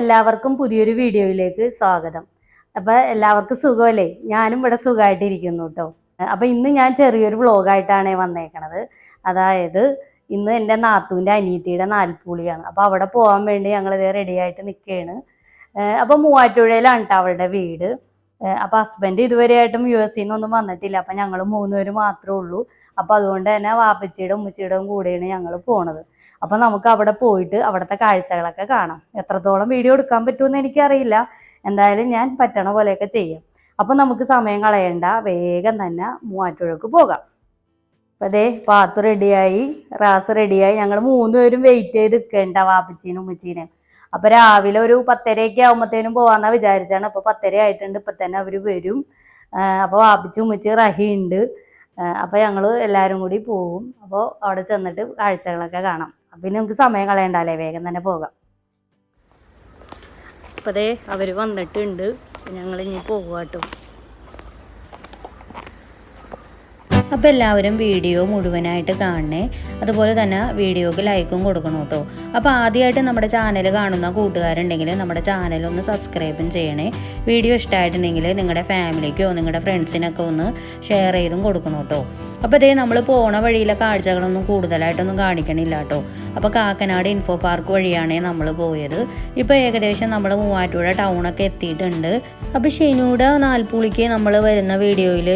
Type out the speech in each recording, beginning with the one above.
എല്ലാവർക്കും പുതിയൊരു വീഡിയോയിലേക്ക് സ്വാഗതം. അപ്പൊ എല്ലാവർക്കും സുഖമല്ലേ? ഞാനും ഇവിടെ സുഖമായിട്ടിരിക്കുന്നു കേട്ടോ അപ്പൊ ഇന്ന് ഞാൻ ചെറിയൊരു വ്ളോഗായിട്ടാണ് വന്നേക്കണത്. അതായത് ഇന്ന് എന്റെ നാത്തൂന്റെ അനിയത്തിയുടെ നാൽപ്പൂളിയാണ്. അപ്പൊ അവിടെ പോകാൻ വേണ്ടി ഞങ്ങൾ ഇതേ റെഡി ആയിട്ട് നിൽക്കുകയാണ്. അപ്പൊ മൂവാറ്റുപുഴയിലാണ് കേട്ടോ അവളുടെ വീട്. അപ്പോൾ അപ്പൊ ഹസ്ബൻഡ് ഇതുവരെയായിട്ടും യു എസ് സിന്നൊന്നും വന്നിട്ടില്ല. അപ്പൊ ഞങ്ങൾ മൂന്നുപേര് മാത്രമേ ഉള്ളൂ. അപ്പൊ അതുകൊണ്ട് തന്നെ വാപ്പച്ചിയുടെ ഉമ്മച്ചിയുടെയും കൂടെയാണ് ഞങ്ങൾ പോണത്. അപ്പൊ നമുക്ക് അവിടെ പോയിട്ട് അവിടുത്തെ കാഴ്ചകളൊക്കെ കാണാം. എത്രത്തോളം വീഡിയോ എടുക്കാൻ പറ്റുമെന്ന് എനിക്കറിയില്ല. എന്തായാലും ഞാൻ പറ്റണ പോലെയൊക്കെ ചെയ്യാം. അപ്പൊ നമുക്ക് സമയം കളയണ്ട. വേഗം തന്നെ മൂവാറ്റുഴക്ക് പോകാം. അപ്പൊ അതേ പാത്തു റെഡിയായി റാസ് റെഡിയായി ഞങ്ങൾ മൂന്നുപേരും വെയിറ്റ് ചെയ്ത് നിൽക്കേണ്ട വാപ്പച്ചീനും ഉമ്മച്ചീനും. അപ്പൊ രാവിലെ ഒരു പത്തരയൊക്കെ ആകുമ്പോഴത്തേനും പോവാന്നാ വിചാരിച്ചാണ് അപ്പൊ പത്തര ആയിട്ടുണ്ട്. ഇപ്പൊ തന്നെ അവർ വരും. അപ്പൊ വാപ്പിച്ചും ഉമ്മച്ചി റഹി ഉണ്ട്. ആ, ഞങ്ങൾ എല്ലാവരും കൂടി പോവും. അപ്പോൾ അവിടെ ചെന്നിട്ട് കാഴ്ചകളൊക്കെ കാണാം. പിന്നെ നമുക്ക് സമയം കളയണ്ടല്ലേ വേഗം തന്നെ പോകാം. അപ്പോൾ ദേ അവർ വന്നിട്ടുണ്ട്. ഞങ്ങൾ ഇനി പോകുക കേട്ടോ അപ്പോൾ എല്ലാവരും വീഡിയോ മുഴുവനായിട്ട് കാണണേ. അതുപോലെ തന്നെ വീഡിയോക്ക് ലൈക്കും കൊടുക്കണം കേട്ടോ. അപ്പോൾ ആദ്യമായിട്ട് നമ്മുടെ ചാനൽ കാണുന്ന കൂട്ടുകാരുണ്ടെങ്കിൽ നമ്മുടെ ചാനൽ ഒന്ന് സബ്സ്ക്രൈബും ചെയ്യണേ. വീഡിയോ ഇഷ്ടമായിട്ടുണ്ടെങ്കിൽ നിങ്ങളുടെ ഫാമിലിക്കോ നിങ്ങളുടെ ഫ്രണ്ട്സിനൊക്കെ ഒന്ന് ഷെയർ ചെയ്തും കൊടുക്കണം കേട്ടോ. അപ്പോൾ ഇതേ നമ്മൾ പോണ വഴിയിലെ കാഴ്ചകളൊന്നും കൂടുതലായിട്ടൊന്നും കാണിക്കണില്ല കേട്ടോ അപ്പോൾ കാക്കനാട് ഇൻഫോ പാർക്ക് വഴിയാണ് നമ്മൾ പോയത്. ഇപ്പോൾ ഏകദേശം നമ്മൾ മൂവാറ്റുപുഴ ടൗണൊക്കെ എത്തിയിട്ടുണ്ട്. അപ്പോൾ ഷെനൂടെ നാൽപ്പുളിക്ക് നമ്മൾ വരുന്ന വീഡിയോയിൽ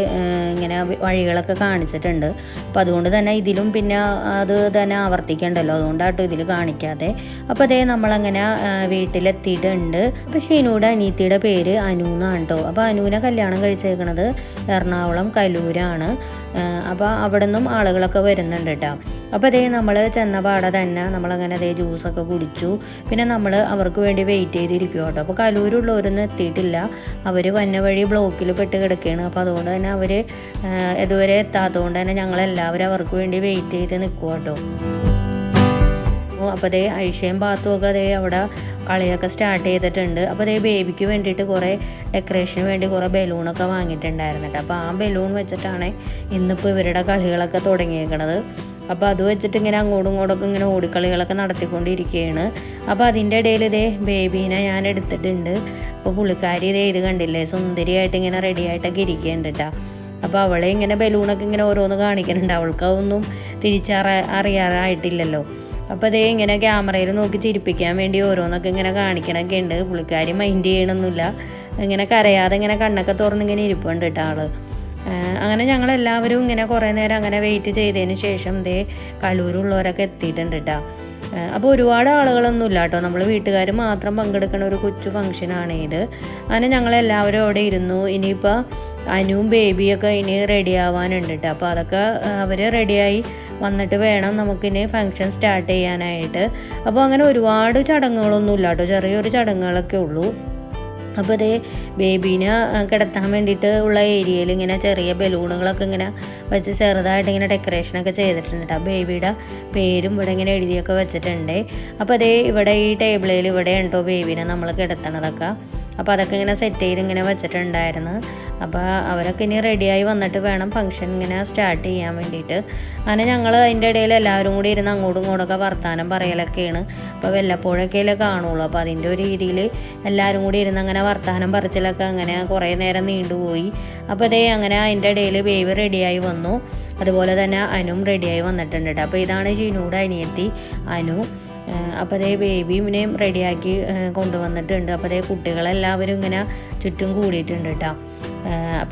ഇങ്ങനെ വഴികളൊക്കെ കാണിച്ചിട്ടുണ്ട്. അപ്പോൾ അതുകൊണ്ട് തന്നെ ഇതിലും പിന്നെ അത് തന്നെ ആവർത്തിക്കണ്ടല്ലോ. അതുകൊണ്ടാട്ടോ ഇതിൽ കാണിക്കാതെ അപ്പോൾ അതേ നമ്മളങ്ങനെ വീട്ടിലെത്തിയിട്ടുണ്ട്. അപ്പോൾ ഷെനൂടെ അനീത്തിയുടെ പേര് അനു എന്നാണ് കേട്ടോ അപ്പോൾ അനുവിനെ കല്യാണം കഴിച്ചേക്കണത് എറണാകുളം കലൂരാണ്. അപ്പോൾ അവിടെ നിന്നും ആളുകളൊക്കെ വരുന്നുണ്ട് കേട്ടോ. അപ്പോൾ അതേ നമ്മൾ ചെന്ന പാടെ തന്നെ നമ്മളങ്ങനെ അതേ ജ്യൂസൊക്കെ കുടിച്ചു. പിന്നെ നമ്മൾ അവർക്ക് വേണ്ടി വെയിറ്റ് ചെയ്തിരിക്കും കേട്ടോ. അപ്പോൾ കലൂരുള്ളവരൊന്നും എത്തിയിട്ടില്ല. അവർ വന്ന വഴി ബ്ലോക്കിൽ പെട്ട് കിടക്കുകയാണ് അപ്പോൾ അതുകൊണ്ട് തന്നെ അവർ ഇതുവരെ എത്താത്തതുകൊണ്ട് തന്നെ ഞങ്ങളെല്ലാവരും അവർക്ക് വേണ്ടി വെയിറ്റ് ചെയ്ത് നിൽക്കുക കേട്ടോ. അപ്പോൾ അതേ ഐഷയും ബാത്തുമൊക്കെ അതേ അവിടെ കളിയൊക്കെ സ്റ്റാർട്ട് ചെയ്തിട്ടുണ്ട്. അപ്പോൾ അതേ ബേബിക്ക് വേണ്ടിയിട്ട് കുറേ ഡെക്കറേഷന് വേണ്ടി കുറേ ബലൂണൊക്കെ വാങ്ങിയിട്ടുണ്ടായിരുന്നു അപ്പോൾ ആ ബലൂൺ വെച്ചിട്ടാണ് ഇന്നിപ്പോൾ ഇവരുടെ കളികളൊക്കെ തുടങ്ങിയേക്കണത്. അപ്പോൾ അത് വെച്ചിട്ട് ഇങ്ങനെ അങ്ങോട്ടും ഇങ്ങോട്ടൊക്കെ ഇങ്ങനെ ഓടിക്കളികളൊക്കെ നടത്തിക്കൊണ്ടിരിക്കുകയാണ്. അപ്പോൾ അതിന്റെ ഇടയിൽ ഇതേ ബേബീനെ ഞാൻ എടുത്തിട്ടുണ്ട്. അപ്പോൾ പുള്ളിക്കാരി ഇതേ ഇത് കണ്ടില്ലേ? സുന്ദരിയായിട്ട് ഇങ്ങനെ റെഡി ആയിട്ടൊക്കെ ഇരിക്കുന്നുണ്ട് കേട്ടോ. അപ്പോൾ അവളെ ഇങ്ങനെ ബലൂണൊക്കെ ഇങ്ങനെ ഓരോന്ന് കാണിക്കുന്നുണ്ട്. അവൾക്ക് അതൊന്നും തിരിച്ചറ അറിയാറായിട്ടില്ലല്ലോ. അപ്പോൾ അതേ ഇങ്ങനെ ക്യാമറയിൽ നോക്കി ചിരിപ്പിക്കാൻ വേണ്ടി ഓരോന്നൊക്കെ ഇങ്ങനെ കാണിക്കണൊക്കെ ഉണ്ട്. പുള്ളിക്കാരി മൈൻഡ് ചെയ്യണമെന്നില്ല ഇങ്ങനെ കരയാതെ ഇങ്ങനെ കണ്ണൊക്കെ തുറന്നിങ്ങനെ ഇരിപ്പുണ്ട് കേട്ടോ ആൾ. അങ്ങനെ ഞങ്ങൾ എല്ലാവരും ഇങ്ങനെ കുറേ നേരം അങ്ങനെ വെയിറ്റ് ചെയ്തതിന് ശേഷം ദേ കലൂരുള്ളവരൊക്കെ എത്തിയിട്ടുണ്ട് കേട്ടോ അപ്പോൾ ഒരുപാട് ആളുകളൊന്നും ഇല്ല കേട്ടോ നമ്മൾ വീട്ടുകാർ മാത്രം പങ്കെടുക്കുന്ന ഒരു കൊച്ചു ഫംഗ്ഷനാണ് ഇത്. അങ്ങനെ ഞങ്ങളെല്ലാവരും അവിടെ ഇരുന്നു. ഇനിയിപ്പോൾ അനുവും ബേബിയൊക്കെ ഇനി റെഡി ആവാനുണ്ട് കേട്ടോ അപ്പോൾ അതൊക്കെ അവർ റെഡിയായി വന്നിട്ട് വേണം നമുക്കിനി ഫങ്ഷൻ സ്റ്റാർട്ട് ചെയ്യാനായിട്ട്. അപ്പോൾ അങ്ങനെ ഒരുപാട് ചടങ്ങുകളൊന്നും ഇല്ല കേട്ടോ. ചെറിയൊരു ചടങ്ങുകളൊക്കെ ഉള്ളൂ. അപ്പോൾ അതേ ബേബീനെ കിടത്താൻ വേണ്ടിയിട്ട് ഉള്ള ഏരിയയിൽ ഇങ്ങനെ ചെറിയ ബലൂണുകളൊക്കെ ഇങ്ങനെ വെച്ച് ചെറുതായിട്ട് ഇങ്ങനെ ഡെക്കറേഷനൊക്കെ ചെയ്തിട്ടുണ്ട് കേട്ടോ. ബേബിയുടെ പേരും ഇവിടെ ഇങ്ങനെ എഴുതിയൊക്കെ വെച്ചിട്ടുണ്ട്. അപ്പോൾ അതേ ഇവിടെ ഈ ടേബിളിൽ ഇവിടെ ഉണ്ടോ ബേബീനെ നമ്മൾ കിടത്തണതൊക്കെ. അപ്പോൾ അതൊക്കെ ഇങ്ങനെ സെറ്റ് ചെയ്ത് ഇങ്ങനെ വെച്ചിട്ടുണ്ടായിരുന്നു. അപ്പോൾ അവരൊക്കെ ഇനി റെഡിയായി വന്നിട്ട് വേണം ഫംഗ്ഷൻ ഇങ്ങനെ സ്റ്റാർട്ട് ചെയ്യാൻ വേണ്ടിയിട്ട്. അങ്ങനെ ഞങ്ങൾ അതിന്റെ ഇടയിൽ എല്ലാവരും കൂടി ഇരുന്ന് അങ്ങോട്ടും ഇങ്ങോട്ടൊക്കെ വർത്തമാനം പറയലൊക്കെയാണ്. അപ്പോൾ വല്ലപ്പോഴൊക്കെയല്ലേ കാണുള്ളൂ. അപ്പോൾ അതിന്റെ ഒരു രീതിയിൽ എല്ലാവരും കൂടി ഇരുന്ന് അങ്ങനെ വർത്തമാനം പറിച്ചിലൊക്കെ അങ്ങനെ കുറേ നേരം നീണ്ടുപോയി അപ്പോൾ അതേ അങ്ങനെ അതിന്റെ ഇടയിൽ വേവ് റെഡിയായി വന്നു. അതുപോലെ തന്നെ അനും റെഡിയായി വന്നിട്ടുണ്ട് അപ്പോൾ ഇതാണ് ജിനൂടെ അനിയത്തി. അനു അപ്പോൾ അതേ ബേബിനെയും റെഡിയാക്കി കൊണ്ടുവന്നിട്ടുണ്ട്. അപ്പോൾ അതേ കുട്ടികളെല്ലാവരും ഇങ്ങനെ ചുറ്റും കൂടിയിട്ടുണ്ട് കേട്ടോ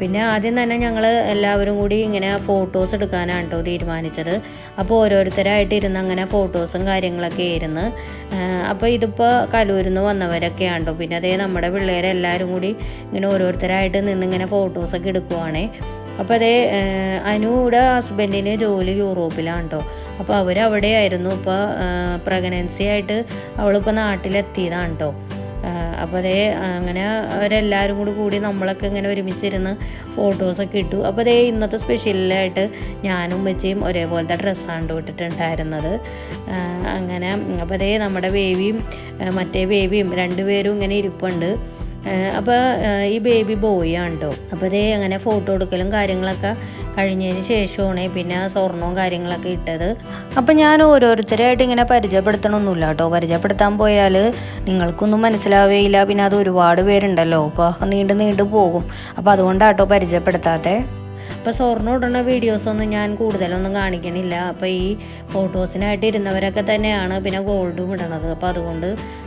പിന്നെ ആദ്യം തന്നെ ഞങ്ങൾ എല്ലാവരും കൂടി ഇങ്ങനെ ഫോട്ടോസ് എടുക്കാനാണ് കേട്ടോ തീരുമാനിച്ചത്. അപ്പോൾ ഓരോരുത്തരായിട്ട് ഇരുന്ന് അങ്ങനെ ഫോട്ടോസും കാര്യങ്ങളൊക്കെ ആയിരുന്നു. അപ്പോൾ ഇതിപ്പോൾ കലൂരിൽ നിന്ന് വന്നവരൊക്കെയാണ് കേട്ടോ പിന്നെ അതേ നമ്മുടെ പിള്ളേരെല്ലാവരും കൂടി ഇങ്ങനെ ഓരോരുത്തരായിട്ട് നിന്ന് ഇങ്ങനെ ഫോട്ടോസൊക്കെ എടുക്കുവാണേ. അപ്പോൾ അതേ അനുവിടെ ഹസ്ബൻഡിന് ജോലി യൂറോപ്പിലാണ് കേട്ടോ അപ്പോൾ അവരവിടെ ആയിരുന്നു ഇപ്പോൾ പ്രഗ്നൻസി ആയിട്ട് അവളിപ്പോൾ നാട്ടിലെത്തിയതാണ് കേട്ടോ അപ്പോൾ അതേ അങ്ങനെ അവരെല്ലാവരും കൂടി കൂടി നമ്മളൊക്കെ ഇങ്ങനെ ഒരുമിച്ചിരുന്ന് ഫോട്ടോസൊക്കെ ഇട്ടു. അപ്പോൾ അതേ ഇന്നത്തെ സ്പെഷ്യലായിട്ട് ഞാനും വെച്ചും ഒരേപോലത്തെ ഡ്രസ്സാണ് ഇട്ടിട്ടുണ്ടായിരുന്നത്. അങ്ങനെ അപ്പോൾ അതേ നമ്മുടെ ബേബിയും മറ്റേ ബേബിയും രണ്ടുപേരും ഇങ്ങനെ ഇരിപ്പുണ്ട്. അപ്പോൾ ഈ ബേബി ബോയ് ആണ് കേട്ടോ അപ്പോൾ അതേ അങ്ങനെ ഫോട്ടോ എടുക്കലും കാര്യങ്ങളൊക്കെ കഴിഞ്ഞതിന് ശേഷമാണ് പിന്നെ സ്വർണവും കാര്യങ്ങളൊക്കെ ഇട്ടത്. അപ്പം ഞാൻ ഓരോരുത്തരായിട്ട് ഇങ്ങനെ പരിചയപ്പെടുത്തണമൊന്നുമില്ല കേട്ടോ. പരിചയപ്പെടുത്താൻ പോയാൽ നിങ്ങൾക്കൊന്നും മനസ്സിലാവുകയില്ല പിന്നെ അത് ഒരുപാട് പേരുണ്ടല്ലോ. അപ്പോൾ നീണ്ടു നീണ്ടു പോകും. അപ്പോൾ അതുകൊണ്ടാട്ടോ പരിചയപ്പെടുത്താത്തേ. അപ്പോൾ സ്വർണം ഇടുന്ന വീഡിയോസൊന്നും ഞാൻ കൂടുതലൊന്നും കാണിക്കണില്ല. അപ്പോൾ ഈ ഫോട്ടോസിനായിട്ട് ഇരുന്നവരൊക്കെ തന്നെയാണ് പിന്നെ ഗോൾഡും ഇടണത്. അപ്പോൾ അതുകൊണ്ട്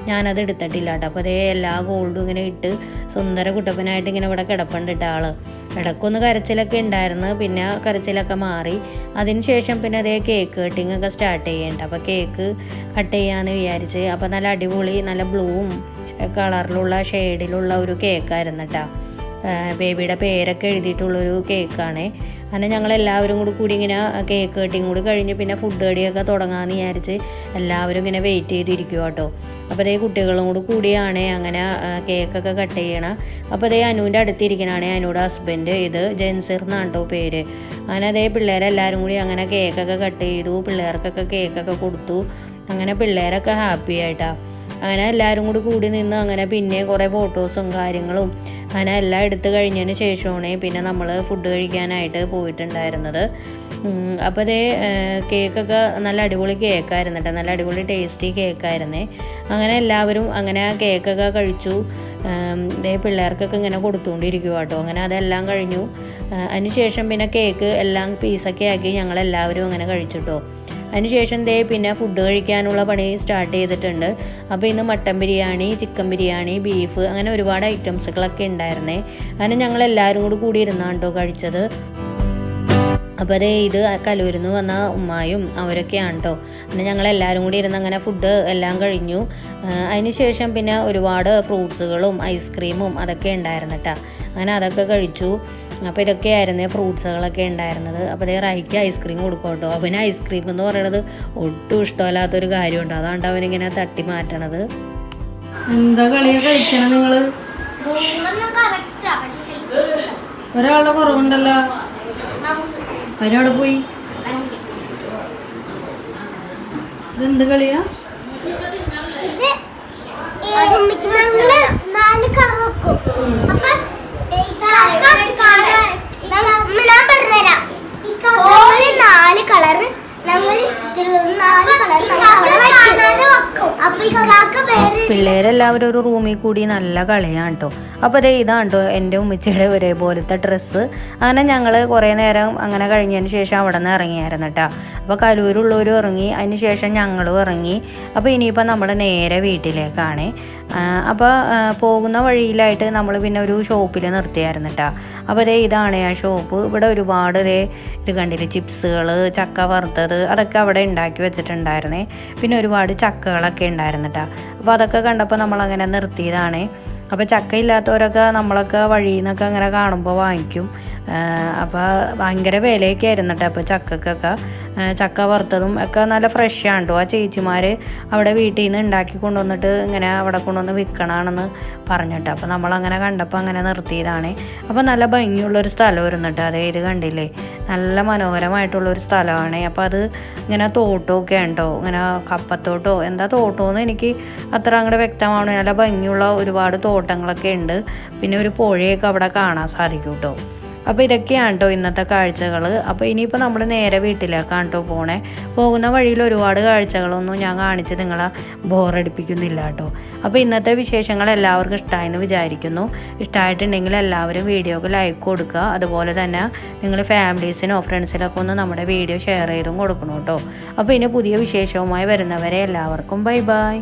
ഞാനത് എടുത്തിട്ടില്ല കേട്ടോ. അപ്പോൾ അതേ എല്ലാ ഗോൾഡും ഇങ്ങനെ ഇട്ട് സുന്ദര കുട്ടപ്പനായിട്ട് ഇങ്ങനെ ഇവിടെ കിടപ്പുണ്ട് ആൾ ഇടയ്ക്കൊന്ന് കരച്ചിലൊക്കെ ഉണ്ടായിരുന്നു പിന്നെ കരച്ചിലൊക്കെ മാറി. അതിനുശേഷം പിന്നെ അതേ കേക്ക് കട്ടിങ് ഒക്കെ സ്റ്റാർട്ട് ചെയ്യേണ്ട. അപ്പോൾ കേക്ക് കട്ട് ചെയ്യാമെന്ന് വിചാരിച്ച്. അപ്പോൾ നല്ല അടിപൊളി നല്ല ബ്ലൂവും കളറിലുള്ള ഷെയ്ഡിലുള്ള ഒരു കേക്കായിരുന്നു കേട്ടോ ബേബിയുടെ പേരൊക്കെ എഴുതിയിട്ടുള്ളൊരു കേക്കാണ്. അങ്ങനെ ഞങ്ങൾ എല്ലാവരും കൂടി കൂടി ഇങ്ങനെ കേക്ക് കട്ടിങ് കൂടി കഴിഞ്ഞ് പിന്നെ ഫുഡ് കടിയൊക്കെ തുടങ്ങാമെന്ന് വിചാരിച്ച് എല്ലാവരും ഇങ്ങനെ വെയിറ്റ് ചെയ്തിരിക്കുക കേട്ടോ. അപ്പോൾ അതേ കുട്ടികളും കൂടി കൂടിയാണ് അങ്ങനെ കേക്കൊക്കെ കട്ട് ചെയ്യണം. അപ്പോൾ അതേ അനുവിന്റെ അടുത്തിരിക്കണാണ് അനുവിടെ ഹസ്ബൻഡ് ഇത് ജെൻസിർ എന്നാണ് കേട്ടോ പേര്. അങ്ങനെ അതേ പിള്ളേരെല്ലാവരും കൂടി അങ്ങനെ കേക്കൊക്കെ കട്ട് ചെയ്തു പിള്ളേർക്കൊക്കെ കേക്കൊക്കെ കൊടുത്തു. അങ്ങനെ പിള്ളേരൊക്കെ ഹാപ്പി ആയിട്ടാണ് അങ്ങനെ എല്ലാവരും കൂടി കൂടി നിന്ന് അങ്ങനെ പിന്നെ കുറേ ഫോട്ടോസും കാര്യങ്ങളും അങ്ങനെ എല്ലാം എടുത്തു കഴിഞ്ഞതിന് ശേഷമാണ് പിന്നെ നമ്മൾ ഫുഡ് കഴിക്കാനായിട്ട് പോയിട്ടുണ്ടായിരുന്നത്. അപ്പോൾ അതേ കേക്കൊക്കെ നല്ല അടിപൊളി കേക്കായിരുന്നു കേട്ടോ നല്ല അടിപൊളി ടേസ്റ്റി കേക്കായിരുന്നേ. അങ്ങനെ എല്ലാവരും അങ്ങനെ ആ കേക്കൊക്കെ കഴിച്ചു. ഇതേ പിള്ളേർക്കൊക്കെ ഇങ്ങനെ കൊടുത്തുകൊണ്ടിരിക്കുക കേട്ടോ അങ്ങനെ അതെല്ലാം കഴിഞ്ഞു. അതിനുശേഷം പിന്നെ കേക്ക് എല്ലാം പീസൊക്കെ ആക്കി ഞങ്ങളെല്ലാവരും അങ്ങനെ കഴിച്ചിട്ടോ അതിനുശേഷം ദേ പിന്നെ ഫുഡ് കഴിക്കാനുള്ള പണി സ്റ്റാർട്ട് ചെയ്തിട്ടുണ്ട്. അപ്പോൾ ഇന്ന് mutton biryani chicken biryani beef അങ്ങനെ ഒരുപാട് ഐറ്റംസുകളൊക്കെ ഉണ്ടായിരുന്നേ. അങ്ങനെ ഞങ്ങൾ എല്ലാവരും കൂടി കൂടി ഇരുന്നാണ് കേട്ടോ കഴിച്ചത്. അപ്പോൾ അതേ ഇത് കലൂരിൽ നിന്ന് വന്ന ഉമ്മായും അവരൊക്കെയാണ് കേട്ടോ പിന്നെ ഞങ്ങൾ എല്ലാവരും കൂടി ഇരുന്ന് അങ്ങനെ ഫുഡ് എല്ലാം കഴിഞ്ഞു. അതിന് ശേഷം പിന്നെ ഒരുപാട് ഫ്രൂട്ട്സുകളും ഐസ്ക്രീമും അതൊക്കെ ഉണ്ടായിരുന്നു അങ്ങനെ അതൊക്കെ കഴിച്ചു. അപ്പോൾ ഇതൊക്കെയായിരുന്നു ഫ്രൂട്ട്സുകളൊക്കെ ഉണ്ടായിരുന്നത്. അപ്പോൾ അതേ റൈക്ക് ഐസ്ക്രീം കൊടുക്കും കേട്ടോ. അവന് ഐസ്ക്രീം എന്ന് പറയണത് ഒട്ടും ഇഷ്ടമല്ലാത്തൊരു കാര്യമുണ്ട്. അതാണ് അവനിങ്ങനെ തട്ടി മാറ്റണത്. എന്താ കളിയാ കഴിക്കണം നിങ്ങൾ? ഒരാളെ ഒരാളുടെ കുറവുണ്ടല്ലോ. അതിനവിടെ പോയി. ഇതെന്ത് കളിയാ? നാല് കളവ് വെക്കും. അപ്പൊ ഞാൻ പറഞ്ഞുതരാം ഓൽ നാല് കളറ് നമ്മൾ നാല് കളർ വെക്കും അപ്പൊ ഇക്കാക്ക് വേറെ പിള്ളേരെല്ലാവരും ഒരു റൂമിൽ കൂടി നല്ല കളിയാണ് കേട്ടോ അപ്പോൾ അതേ ഇതാണ് കേട്ടോ എന്റെ ഉമ്മച്ചിയുടെ ഒരേപോലത്തെ ഡ്രസ്സ്. അങ്ങനെ ഞങ്ങൾ കുറേ നേരം അങ്ങനെ കഴിഞ്ഞതിന് ശേഷം അവിടെ നിന്ന് ഇറങ്ങിയായിരുന്നു കേട്ടോ അപ്പോൾ കലൂരുള്ളവരും ഇറങ്ങി അതിന് ശേഷം ഞങ്ങളും ഇറങ്ങി അപ്പോൾ ഇനിയിപ്പോൾ നമ്മൾ നേരെ വീട്ടിലേക്കാണ്. അപ്പോൾ പോകുന്ന വഴിയിലായിട്ട് നമ്മൾ പിന്നെ ഒരു ഷോപ്പിൽ നിർത്തിയായിരുന്നു കേട്ടോ അപ്പോൾ അതേ ഇതാണ് ആ ഷോപ്പ്. ഇവിടെ ഒരുപാട് ദേ ഇത് കണ്ടില്ലേ ചിപ്സുകൾ ചക്ക വറുത്തത് അതൊക്കെ അവിടെ ഉണ്ടാക്കി വെച്ചിട്ടുണ്ടായിരുന്നേ. പിന്നെ ഒരുപാട് ചക്കകളൊക്കെ ഉണ്ടായിരുന്നു കേട്ടോ അപ്പോൾ അതൊക്കെ കണ്ടപ്പോൾ നമ്മളങ്ങനെ നിർത്തിയതാണ്. അപ്പോൾ ചക്ക ഇല്ലാത്തവരൊക്കെ നമ്മളൊക്കെ വഴിയിൽ നിന്നൊക്കെ അങ്ങനെ കാണുമ്പോൾ വാങ്ങിക്കും. അപ്പോൾ ഭയങ്കര വിലയൊക്കെ ആയിരുന്നു കേട്ടോ അപ്പോൾ ചക്കക്കൊക്കെ. ചക്ക വറുത്തതും ഒക്കെ നല്ല ഫ്രഷാണ് കേട്ടോ ആ ചേച്ചിമാർ അവിടെ വീട്ടിൽ നിന്ന് ഉണ്ടാക്കി കൊണ്ടുവന്നിട്ട് ഇങ്ങനെ അവിടെ കൊണ്ടുവന്ന് വിൽക്കണമെന്ന് പറഞ്ഞിട്ട്. അപ്പോൾ നമ്മളങ്ങനെ കണ്ടപ്പോൾ അങ്ങനെ നിർത്തിയതാണ്. അപ്പോൾ നല്ല ഭംഗിയുള്ളൊരു സ്ഥലം വരുന്നുണ്ട് അതേ ഇത് കണ്ടില്ലേ? നല്ല മനോഹരമായിട്ടുള്ളൊരു സ്ഥലമാണ്. അപ്പോൾ അത് ഇങ്ങനെ തോട്ടമൊക്കെ ഉണ്ടോ ഇങ്ങനെ കപ്പത്തോട്ടോ എന്താ തോട്ടമെന്ന് എനിക്ക് അത്ര അങ്ങോട്ട് വ്യക്തമാണ് നല്ല ഭംഗിയുള്ള ഒരുപാട് തോട്ടങ്ങളൊക്കെ ഉണ്ട്. പിന്നെ ഒരു പുഴയൊക്കെ അവിടെ കാണാൻ സാധിക്കും കേട്ടോ അപ്പോൾ ഇതൊക്കെയാണ് കേട്ടോ ഇന്നത്തെ കാഴ്ചകൾ അപ്പോൾ ഇനിയിപ്പോൾ നമ്മൾ നേരെ വീട്ടിലേക്കാണ് കേട്ടോ പോണേ. പോകുന്ന വഴിയിൽ ഒരുപാട് കാഴ്ചകളൊന്നും ഞാൻ കാണിച്ച് നിങ്ങളെ ബോറടിപ്പിക്കുന്നില്ല കേട്ടോ അപ്പോൾ ഇന്നത്തെ വിശേഷങ്ങൾ എല്ലാവർക്കും ഇഷ്ടമായെന്ന് വിചാരിക്കുന്നു. ഇഷ്ടമായിട്ടുണ്ടെങ്കിൽ എല്ലാവരും വീഡിയോക്ക് ലൈക്ക് കൊടുക്കുക. അതുപോലെ തന്നെ നിങ്ങൾ ഫാമിലീസിനോ ഫ്രണ്ട്സിനൊക്കെ ഒന്ന് നമ്മുടെ വീഡിയോ ഷെയർ ചെയ്തും കൊടുക്കണം കേട്ടോ. അപ്പോൾ ഇനി പുതിയ വിശേഷവുമായി വരുന്നവരെ എല്ലാവർക്കും ബൈ ബൈ.